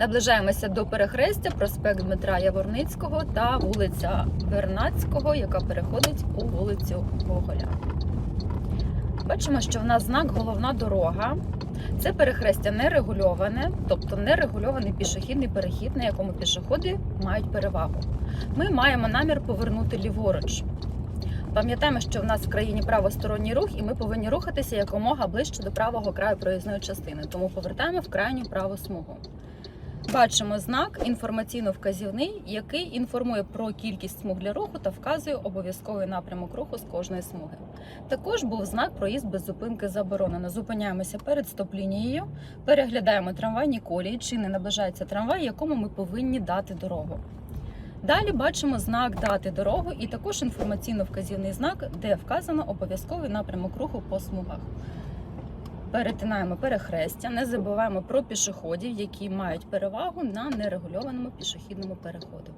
Наближаємося до перехрестя проспект Дмитра Яворницького та вулиця Вернацького, яка переходить у вулицю Гоголя. Бачимо, що в нас знак головна дорога. Це перехрестя не регульоване, тобто не регульований пішохідний перехід, на якому пішоходи мають перевагу. Ми маємо намір повернути ліворуч. Пам'ятаємо, що в нас в країні правосторонній рух, і ми повинні рухатися якомога ближче до правого краю проїзної частини, тому повертаємо в крайню праву смугу. Бачимо знак інформаційно-вказівний, який інформує про кількість смуг для руху та вказує обов'язковий напрямок руху з кожної смуги. Також був знак проїзд без зупинки заборонено. Зупиняємося перед стоп-лінією, переглядаємо трамвайні колії, чи не наближається трамвай, якому ми повинні дати дорогу. Далі бачимо знак дати дорогу і також інформаційно-вказівний знак, де вказано обов'язковий напрямок руху по смугах. Перетинаємо перехрестя, не забуваємо про пішоходів, які мають перевагу на нерегульованому пішохідному переходу.